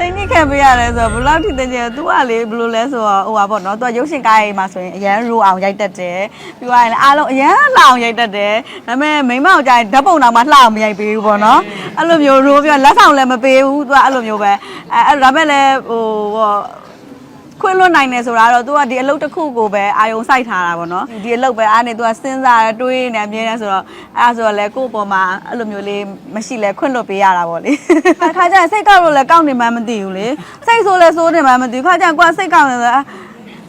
တိတ်နိခံပေးရတယ်ဆိုတော့ဘယ်လောက်ထိတကယ် तू ကလေဘယ်လိုလဲဆိုတော့ဟိုပါပေါ့နော် तू ကရုပ်ရှင်ကားရေးမှာဆိုရင်အရန်ရိုးအောင်ရိုက်တတ်တယ်ပြီးသွားရင်လည်းအားလုံးအရန်လှအောင်ရိုက်တတ်တယ်ဒါပေမဲ့မိန်းမအောင်ကြရင်ဓာတ်ပုံတော်မှလှအောင်မရိုက်ပေးဘူးပေါ့နော်အဲ့လိုမျိုးရိုးပြီးတော့လက်ဆောင်လည်းမပေးဘူး तू ကအဲ့လိုမျိုးပဲအဲအဲ့ဒါပေမဲ့လည်းဟိုဟော ခွင့်လွတ်နိုင်တယ်ဆိုတာတော့ तू ကဒီအလုပ်တစ်ခုကိုပဲအာယုံစိုက်ထားတာပေါ့နော်ဒီအလုပ်ပဲအားနေ तू ကစဉ်းစားရတွေးနေအမြဲတမ်းဆိုတော့အဲ့ဒါဆိုတော့လေကိုယ့်အပေါ်မှာအဲ့လိုမျိုးလေးမရှိလဲခွင့်လွတ်ပေးရတာပေါ့လေခါကျရင်စိတ်ကောက်လို့လည်းကောက်နေမှမသိဘူးလေစိတ်ဆိုးလဲဆိုးနေမှမသိဘူးခါကျရင်ကိုကစိတ်ကောက်နေဆိုအာ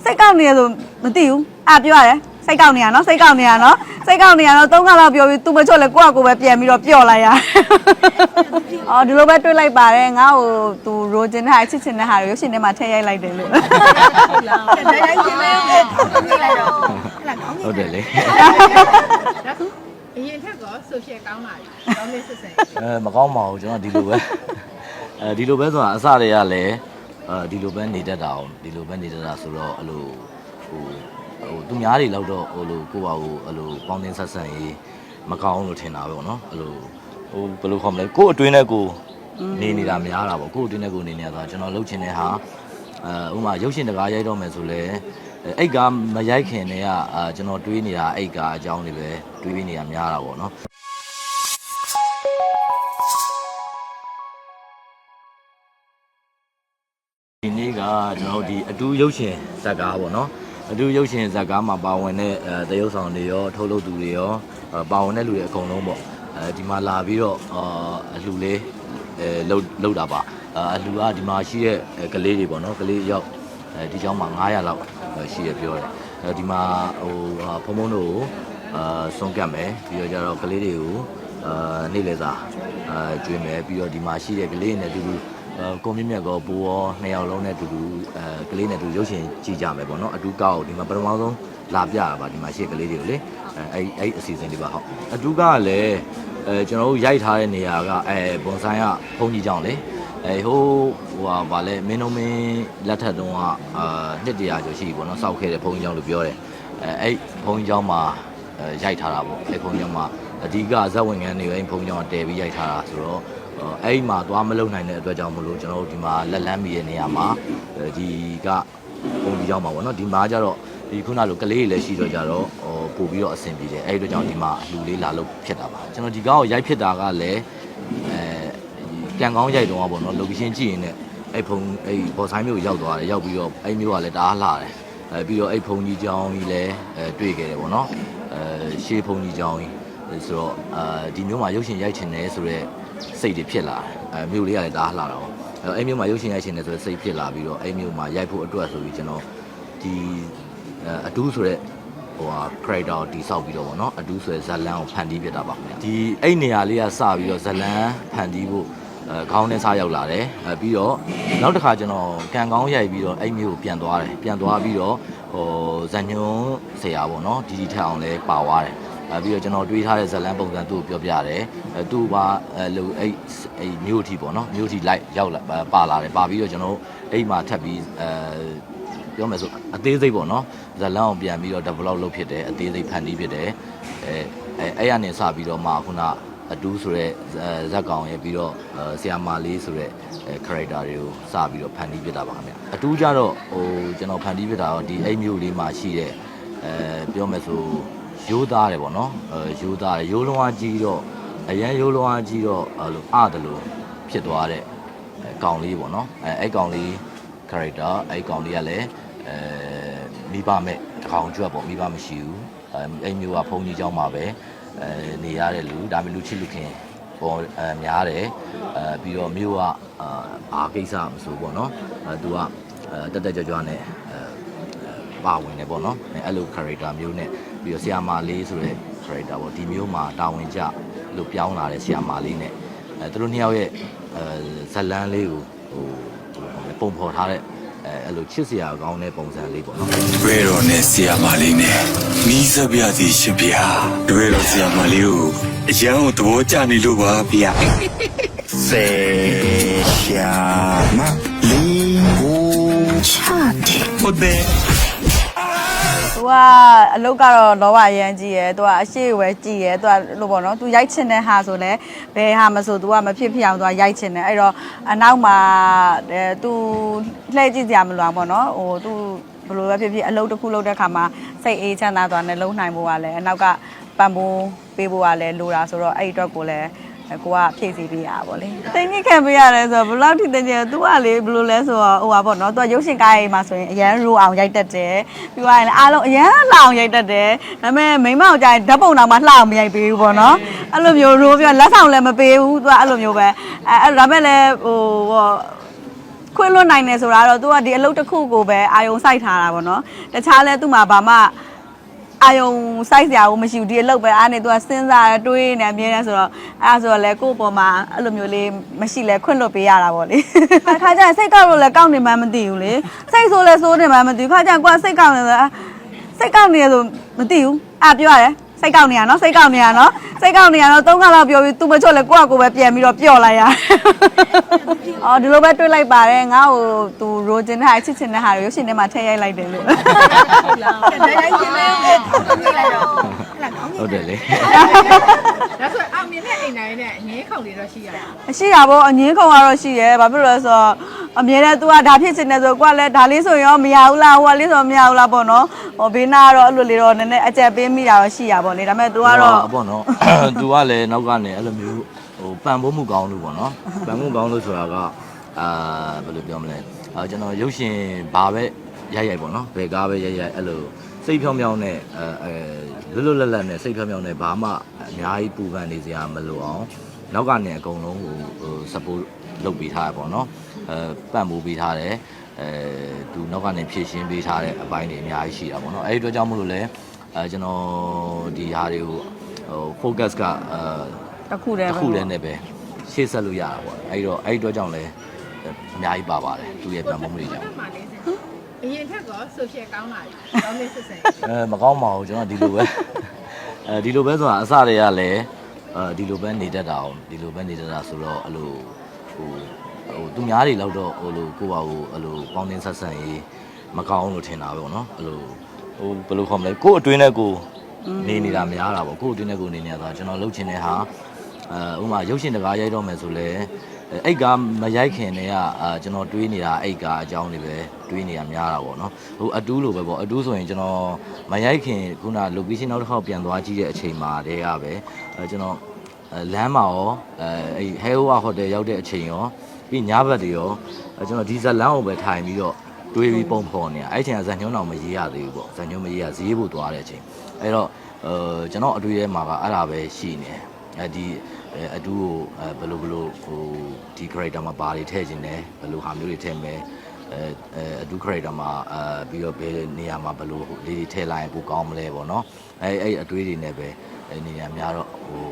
စိတ်ကောက်နေရဆိုမသိဘူးအာပြောရတယ် စိတ်ကောက်နေရနော်စိတ်ကောက်နေရနော်စိတ်ကောက်နေရတော့သုံးခါလောက်ပြောပြီး तू မချွတ်လဲကိုယ့်အကိုပဲပြန်ပြီးတော့ပျော့လိုက်ရအော်ဒီလိုပဲတွေးလိုက်ပါတယ်ငါ့ကို तू ရိုချင်တဲ့ဟာချစ်ချင်တဲ့ဟာတွေရုပ်ရှင်ထဲမှာထည့်ရိုက်လိုက်တယ်လို့တိုင်းချင်းလဲပြေးလိုက်တော့ဟလာကောင်းဟုတ်တယ်လေဒါခုအရင်ထက်ကဆိုရှယ်ကောင်းလာပြီကောင်းနေစစ်စစ်အဲမကောင်းပါဘူးကျွန်တော်ဒီလိုပဲအဲဒီလိုပဲဆိုတာအစတည်းကလည်းအဲဒီလိုပဲနေတတ်တာအောင်ဒီလိုပဲနေတတ်တာဆိုတော့အဲ့လိုဟို ဟိုသူများတွေလောက်တော့ဟိုလိုကိုယ့်ဘာကိုအဲ့လိုပေါင်းတင်ဆက်ဆံရေးမကောင်းလို့ထင်တာပဲပေါ့နော်အဲ့လိုဟိုဘယ်လိုခေါ်မလဲကိုယ့်အတွင်းနဲ့ကိုယ်နေနေတာများတာပေါ့ကိုယ့်အတွင်းနဲ့ကိုယ်နေနေတာဆိုကျွန်တော်လှုပ်ချင်တဲ့ဟာအဲဥပမာရုပ်ရှင်တကားရိုက်တော့မယ်ဆိုလဲအိတ်ကမရိုက်ခင်တည်းကအာကျွန်တော်တွေးနေတာအိတ်ကအကြောင်းတွေပဲတွေးပြီးနေတာများတာပေါ့နော်ဒီနေ့ကကျွန်တော်တို့ဒီအတူရုပ်ရှင်ဇာတ်ကားပေါ့နော် အတူရုပ်ရှင်ဇာတ်ကားမှာပါဝင်တဲ့အဲတရုပ်ဆောင်တွေရောထုတ်လုပ်သူတွေရောအဲပါဝင်တဲ့လူတွေအကုန်လုံးပေါ့အဲဒီမှာလာပြီးတော့အာအလှလေးအဲလှုပ်လှုပ်တာပါအာအလှကဒီမှာရှိတဲ့အဲကလေးတွေပေါ့နော်ကလေးရောက်အဲဒီကျောင်းမှာ900လောက်ရှိရပြောတယ်အဲဒီမှာဟိုဟာဖုံဖုံတို့ကိုအာဆုံးကတ်မယ်ပြီးတော့ကျတော့ကလေးတွေကိုအာနေ့လေစာအာကျွေးမယ်ပြီးတော့ဒီမှာရှိတဲ့ကလေးတွေနဲ့အတူတူအဲ ကိုမြင့်မြတ်ကောဘိုးရောနှစ်ယောက်လုံးနဲ့အတူတူအဲကလေးနဲ့အတူရုပ်ရှင်ကြည့်ကြမယ်ပေါ့နော်အတူကောက်ကိုဒီမှာပထမဆုံးလာပြရပါဒီမှာရှိတဲ့ကလေးတွေကိုလေအဲအဲ့အဲ့အစီအစဉ်လေးပါဟုတ်အတူကလည်းအဲကျွန်တော်တို့ရိုက်ထားတဲ့နေရာကအဲဘွန်ဆိုင်ကဘုန်းကြီးကျောင်းလေအဲဟိုဟိုဟာဗာလဲမင်းတို့မင်းလက်ထက်တုန်းကအာနှစ်တရာကျော်ရှိပြီပေါ့နော်စောက်ခဲ့တဲ့ဘုန်းကြီးကျောင်းလို့ပြောတယ်အဲအဲ့ဘုန်းကြီးကျောင်းမှာအဲရိုက်ထားတာပေါ့အဲ့ဘုန်းကြီးကျောင်းမှာအဓိကဇက်ဝင်ငန်းတွေအဲ့ဘုန်းကြီးကျောင်းကတည်ပြီးရိုက်ထားတာဆိုတော့ အဲ့ဒီမှာသွားမလုံနိုင်တဲ့အတွက်ကြောင့်မလို့ကျွန်တော်တို့ဒီမှာလက်လန်းမီရဲ့နေရာမှာဒီကပုံဒီကြောင်းမှာပေါ့နော်ဒီမှာကျတော့ဒီခုနလိုကလေးတွေလည်းရှိတော့ကြတော့ဟိုပို့ပြီးတော့အဆင်ပြေတယ်အဲ့ဒီအတွက်ကြောင့်ဒီမှာအလှလေးလာလို့ဖြစ်တာပါကျွန်တော်ဒီကားကိုရိုက်ဖြစ်တာကလည်းအဲကံကောင်းရိုက်တော့ပေါ့နော် location ကြည့်ရင်လည်းအဲ့ဖုံအဲ့ဘော်ဆိုင်မျိုးရောက်သွားတယ်ရောက်ပြီးတော့အဲ့မျိုးကလည်းတအားလှတယ်အဲပြီးတော့အဲ့ဖုံကြီးကြောင်းကြီးလည်းအဲတွေ့ခဲ့တယ်ပေါ့နော်အဲရှေးဖုံကြီးကြောင်းကြီးဆိုတော့အာဒီမျိုးမှာရုပ်ရှင်ရိုက်ချင်တယ်ဆိုတော့ စိတ်တွေဖြစ်လာတယ်အဲမြို့လေးကလည်းတအားလှတာပေါ့အဲအဲ့မြို့မှာရုပ်ရှင်ရိုက်ရှင်နေဆိုတော့စိတ်ဖြစ်လာပြီးတော့အဲ့မြို့မှာရိုက်ဖို့အတွက်ဆိုပြီးကျွန်တော်ဒီအဲအတူးဆိုတဲ့ဟိုဟာ character ကိုတိဆောက်ပြီးတော့ဗောနော်အတူးဆိုတဲ့ဇလန်ကိုဖန်တီးပြတာပါခင်ဗျာဒီအဲ့နေရာလေးကစပြီးတော့ဇလန်ဖန်တီးဖို့အဲခေါင်းနဲ့စားရောက်လာတယ်အဲပြီးတော့နောက်တစ်ခါကျွန်တော်ကံကောင်းရိုက်ပြီးတော့အဲ့မြို့ကိုပြန်သွားတယ်ပြန်သွားပြီးတော့ဟိုဇန်ညွန်းဆရာပေါ့နော်ဒီဒီထက်အောင်လဲပါသွားတယ်အဲ ပြီးတော့ကျွန်တော်တွေးထားတဲ့ဇတ်လန်းပုံစံသူ့ကိုပြောပြတယ်အဲသူ့ဘာအဲလို့အဲ့အဲ့မြို့ထီပေါ့နော်မြို့ထီလိုက်ရောက်လာပါလာတယ်ပါပြီးတော့ကျွန်တော်အဲ့မှာထပ်ပြီးအဲပြောမယ်ဆိုအသေးစိတ်ပေါ့နော်ဇတ်လန်းအောင်ပြန်ပြီးတော့ develop လုပ်ဖြစ်တယ်အသေးစိတ်ဖန်တီးဖြစ်တယ်အဲအဲအဲ့ရနေစပြီးတော့မှခုနအတူးဆိုတဲ့ဇက်ကောင်ရဲ့ပြီးတော့ဆီယာမာလေးဆိုတဲ့ character တွေကိုစပြီးတော့ဖန်တီးဖြစ်တာပါခင်ဗျအတူးကြတော့ဟိုကျွန်တော်ဖန်တီးဖြစ်တာတော့ဒီအဲ့မျိုးလေးမှာရှိတဲ့အဲပြောမယ်ဆို ရိုးသားတယ်ပေါ့နော်အဲရိုးသားတယ်ရိုးလုံးအားကြီးတော့အရန်ရိုးလုံးအားကြီးတော့အဲ့လိုအားတယ်လို့ဖြစ်သွားတဲ့အဲကောင်လေးပေါ့နော်အဲအဲ့ကောင်လေး character အဲ့ကောင်လေးကလည်းအဲမိဘမဲ့တကောင်ကျွတ်ပေါ့မိဘမရှိဘူးအဲအဲ့မျိုးကဘုံကြီးเจ้าမှာပဲအဲနေရတဲ့လူဒါပေမဲ့လူချစ်လူခင်ပေါ်အဲများတယ်အဲပြီးတော့မျိုးကအာဘာကိစ္စမဆိုပေါ့နော်အဲသူကအဲတက်တက်ကြွကြွနဲ့အဲ ပါဝင်တယ်ပေါ့နော်အဲ့လို character မျိုးနဲ့ ပြီးတော့ဆီယာမာလေးဆိုတဲ့ character ပေါ့ဒီမျိုးမှာတာဝန်ကျလို့ပြောင်းလာတဲ့ဆီယာမာလေးနဲ့အဲသူတို့နှစ်ယောက်ရဲ့အဲဇတ်လန်းလေးကိုဟိုပုံဖော်ထားတဲ့အဲအဲ့လိုချစ်စရာကောင်းတဲ့ပုံစံလေးပေါ့နော်တွေ့တော်နဲ့ဆီယာမလေးနဲ့မိစပြစီရှင်ဗျာတွေ့တော်ဆီယာမလေးကိုအရန်ကိုသဘောကျနေလို့ပါဗျာစေရှာမလေးကိုချတဲ့ဟုတ်တယ် သူကအလုတ်ကတော့လောဘအရန်ကြီးရယ်သူကအရှိဝဲကြည်ရယ်သူကလို့ပေါ့နော်သူရိုက်ချင်တဲ့ဟာဆိုလဲဘယ်ဟာမဆိုသူကမဖြစ်ဖြစ်အောင်သူကရိုက်ချင်တယ်အဲ့တော့အနောက်မှာအဲသူလှည့်ကြည့်စရာမလိုအောင်ပေါ့နော်ဟိုသူဘယ်လိုပဲဖြစ်ဖြစ်အလုတ်တစ်ခုလုတ်တဲ့ခါမှာစိတ်အေးချမ်းသာသွားတယ်လုံနိုင်ဖို့ကလည်းအနောက်ကပံ့ပိုးပေးဖို့ကလည်းလိုတာဆိုတော့အဲ့ဒီအတွက်ကိုလည်း ကိုကဖြည့်စီပေးရပါဗောလေတင်ကြီးခံပေးရတယ်ဆိုတော့ဘယ်လောက်ထိတင်ကြီး तू ကလေဘယ်လိုလဲဆိုတော့ဟိုပါဗောနော် तू ကရုပ်ရှင်ကားရေးမှာဆိုရင်အရန်ရိုးအောင်ရိုက်တတ်တယ်ပြီးသွားရင်လည်းအားလုံးအရန်လှအောင်ရိုက်တတ်တယ်ဒါပေမဲ့မိန်းမအောင်ကြရင်ဓာတ်ပုံတော်မှလှအောင်မရိုက်ပေးဘူးဗောနော်အဲ့လိုမျိုးရိုးပြီးတော့လက်ဆောင်လည်းမပေးဘူး तू ကအဲ့လိုမျိုးပဲအဲအဲ့ဒါပေမဲ့လည်းဟိုဗော ခွင့်လွတ်နိုင်တယ်ဆိုတာတော့ तू ကဒီအလုပ်တစ်ခုကိုပဲအာယုံစိုက်ထားတာပေါ့နော်တခြားလဲသူ့မှာဘာမှ အာယုံစိုက်စရာကိုမရှိဘူးဒီအလုပ်ပဲအားနေ तू ကစဉ်းစားရတွေးနေအမြဲတမ်းဆိုတော့အဲ့ဒါဆိုတော့လဲကိုယ့်အပေါ်မှာအဲ့လိုမျိုးလေးမရှိလဲခွင့်လွတ်ပေးရတာပေါ့လေခါကျရင်စိတ်ကောက်လို့လဲကောက်နေမှမသိဘူးလေစိတ်ဆိုးလဲဆိုးနေမှမသိဘူးခါကျရင်ကိုကစိတ်ကောက်နေဆိုတာစိတ်ကောက်နေရဆိုမသိဘူးအာပြောရတယ် စိတ်ကောက်နေရနော်စိတ်ကောက်နေရနော်စိတ်ကောက်နေရတော့သုံးခါလောက်ပြောပြီး तू မချွတ်လဲကိုကကိုပဲပြန်ပြီးတော့ပျော့လိုက်ရအော်ဒီလိုပဲတွေးလိုက်ပါတယ်ငါ့ကို तू ရိုချင်တဲ့ဟာချစ်ချင်တဲ့ဟာတွေရုပ်ရှင်ထဲမှာထည့်ရိုက်လိုက်တယ်လို့ရိုက်ချင်တယ်လိုက်တော့ဟလာကောင်းဟုတ်တယ်လေဒါဆိုအောင်မြင်တဲ့အိမ်တိုင်းနဲ့ငင်းခုန်လေးတော့ရှိရတာရှိတာပေါ့အငင်းခုံကတော့ရှိရဲဘာဖြစ်လို့လဲဆိုတော့ အမြဲတမ်း तू ကဒါဖြစ်ချင်တယ်ဆိုကိုကလည်းဒါလေးဆိုရင်ရောမရဘူးလားဟိုကလေးဆိုတော့မရဘူးလားပေါ့နော်ဟိုဘေးနာကတော့အဲ့လိုလေးတော့နည်းနည်းအကြက်ပေးမိတာတော့ရှိရပါလေဒါပေမဲ့ तू ကတော့ ပေါ့နော် तू ကလည်းနောက်ကနေအဲ့လိုမျိုးဟိုပံပိုးမှုကောင်းလို့ပေါ့နော်ပံပိုးမှုကောင်းလို့ဆိုတာကအာဘယ်လိုပြောမလဲအာကျွန်တော်ရုပ်ရှင်ဘာပဲရိုက်ရိုက်ပေါ့နော်ဘယ်ကားပဲရိုက်ရိုက်အဲ့လိုစိတ်ဖြောင်းဖြောင်းနဲ့အဲအဲလွတ်လွတ်လပ်လပ်နဲ့စိတ်ဖြောင်းဖြောင်းနဲ့ဘာမှအများကြီးပူပန်နေစရာမလိုအောင်နောက်ကနေအကုန်လုံးဟိုဟို support လုပ်ပေးထားရပေါ့နော်အဲပံ့ပိုးပေးထားတယ်အဲသူနောက်ကနေဖြည့်ရှင်းပေးထားတဲ့အပိုင်းတွေအများကြီးရှိတာပေါ့နော်အဲဒီအတွက်ကြောင့်မို့လို့လဲအဲကျွန်တော်ဒီဟာတွေကိုဟို focus ကအဲတစ်ခုတည်းတစ်ပဲခုတည်းနဲ့ပဲရှေ့ဆက်လို့ရတာပေါ့အဲဒီတော့အဲဒီအတွက်ကြောင့်လဲအများကြီးပါပါတယ်သူရဲ့ပံ့ပိုးမှုတွေကြောင့်မှလည်းအရင်ထက်ကဆိုရှယ်ကောင်းလာပြီကောင်းလေးစစ်စင်အဲမကောင်းပါဘူးကျွန်တော်ဒီလိုပဲအဲဒီလိုပဲဆိုတာအစတည်းကလည်းအဲဒီလိုပဲနေတတ်တာအောင်ဒီလိုပဲနေတတ်တာဆိုတော့အဲ့လို ဟိုဟိုသူများတွေလောက်တော့ဟိုလိုကိုပါဟိုအဲ့လိုပေါင်းတင်ဆက်ဆံရေးမကောင်းလို့ထင်တာပဲပေါ့နော်အဲ့လိုဟိုဘယ်လိုခေါ်မလဲကို့အတွင်းနဲ့ကိုနေနေတာများတာပေါ့ကို့အတွင်းနဲ့ကိုနေနေတာဆိုတော့ကျွန်တော်လှုပ်ချင်တဲ့ဟာအဲဥပမာရုပ်ရှင်တကားရိုက်တော့မယ်ဆိုလဲအဲ့ကမရိုက်ခင်တည်းကအာကျွန်တော်တွေးနေတာအဲ့ကအကြောင်းတွေပဲတွေးနေတာများတာပေါ့နော်ဟိုအတူးလိုပဲပေါ့အတူးဆိုရင်ကျွန်တော်မရိုက်ခင်ခုန location နောက်တစ်ခေါက်ပြန်သွားကြည့်တဲ့အချိန်မှာတည်းကပဲအဲကျွန်တော်အဲ လမ်းမှာရောအဲအဲ့ Hellwa Hotel ရောက်တဲ့အချိန်ရောပြီးညဘက်တွေရောအဲကျွန်တော်ဒီဇက်လမ်းကိုပဲထိုင်ပြီးတော့တွေးပြီးပုံဖော်နေတာအဲ့ချိန်ကဇန်ညွန်းတော်မရေးရသေးဘူးပေါ့ဇန်ညွန်းမရေးရဈေးဖို့သွားတဲ့အချိန်အဲ့တော့အဲကျွန်တော်အတွေ့အထဲမှာကအဲ့ဒါပဲရှိနေတယ်အဲဒီအဲအတူကိုအဲဘယ်လိုဘယ်လိုဟိုဒီ character မှာဘာတွေထည့်ခြင်းလဲဘယ်လိုဟာမျိုးတွေထည့်မယ်အဲအဲအတူ character မှာအဲပြီးတော့ဘယ်နေရာမှာဘယ်လိုလေးတွေထည့်လိုက်ရင်ပိုကောင်းမလဲပေါ့နော်အဲအဲ့အတွေ့တွေနဲ့ပဲအဲနေရာများတော့ဟို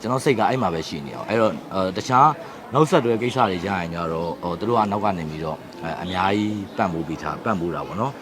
ကျွန်တော်စိတ်ကအဲ့မှာပဲရှိနေအောင်အဲ့တော့အဲတခြားနောက်ဆက်တွဲကိစ္စတွေရရင်ကြတော့ဟိုသူတို့ကနောက်ကနေပြီးတော့အဲအများကြီးပံ့ပိုးပေးထားပံ့ပိုးတာပေါ့နော်